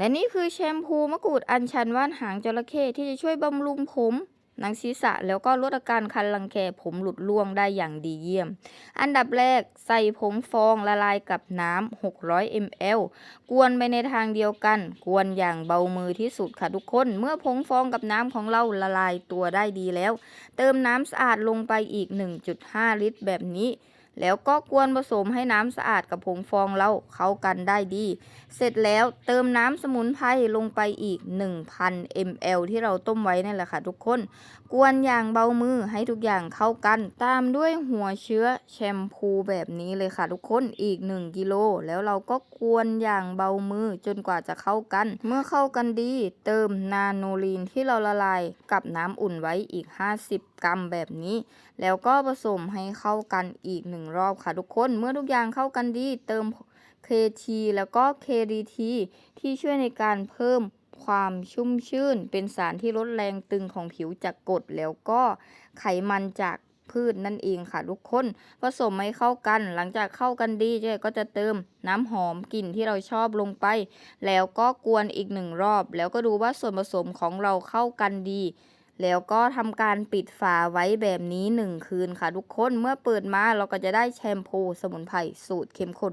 และนี่คือแชมพูมะกรูดอัญชันว่านหางจระเข้ที่จะช่วยบำรุงผมหนังศีรษะแล้วก็ลดอาการคันรังแคผมหลุดร่วงได้อย่างดีเยี่ยม อันดับแรกใส่ผงฟองละลายกับน้ำ 600 ml กวนไปในทางเดียวกัน กวนอย่างเบามือที่สุดค่ะทุกคน เมื่อผงฟองกับน้ำของเราละลายตัวได้ดีแล้ว เติมน้ำสะอาดลงไปอีก 1.5 ลิตรแบบนี้ แล้วก็กวนผสมให้น้ำสะอาดกับผงฟองเราเข้ากันได้ดี เสร็จแล้วเติมน้ำสมุนไพรลงไปอีก 1,000 ml ที่เราต้มไว้นั่นแหละค่ะทุกคน กวนอย่างเบามือให้ทุกอย่างเข้ากัน ตามด้วยหัวเชื้อแชมพูแบบนี้เลยค่ะทุกคนอีก 1กิโลแล้วเราก็กวนอย่างเบามือจนกว่าจะเข้ากัน เมื่อเข้ากันดี เติมนาโนลีนที่เราละลายกับน้ำอุ่นไว้อีก 50 กรัมแบบนี้ แล้วก็ผสมให้เข้ากันอีกหนึ่งรอบค่ะทุกคน เมื่อทุกอย่างเข้ากันดีเติม KT แล้วก็ KDT ที่ช่วยในการเพิ่มความชุ่มชื่น เป็นสารที่ลดแรงตึงของผิวจากกรดแล้วก็ไขมันจากพืชนั่นเองค่ะทุกคน ผสมให้เข้ากัน หลังจากเข้ากันดีเจ๊ก็จะเติมน้ำหอมกลิ่นที่เราชอบลงไป แล้วก็กวนอีกหนึ่งรอบ แล้วก็ดูว่าส่วนผสมของเราเข้ากันดี แล้วก็ทำการปิดฝาไว้แบบนี้ 1 คืนค่ะ ทุกคน เมื่อเปิดมาเราก็จะได้แชมพูสมุนไพรสูตรเข้มข้น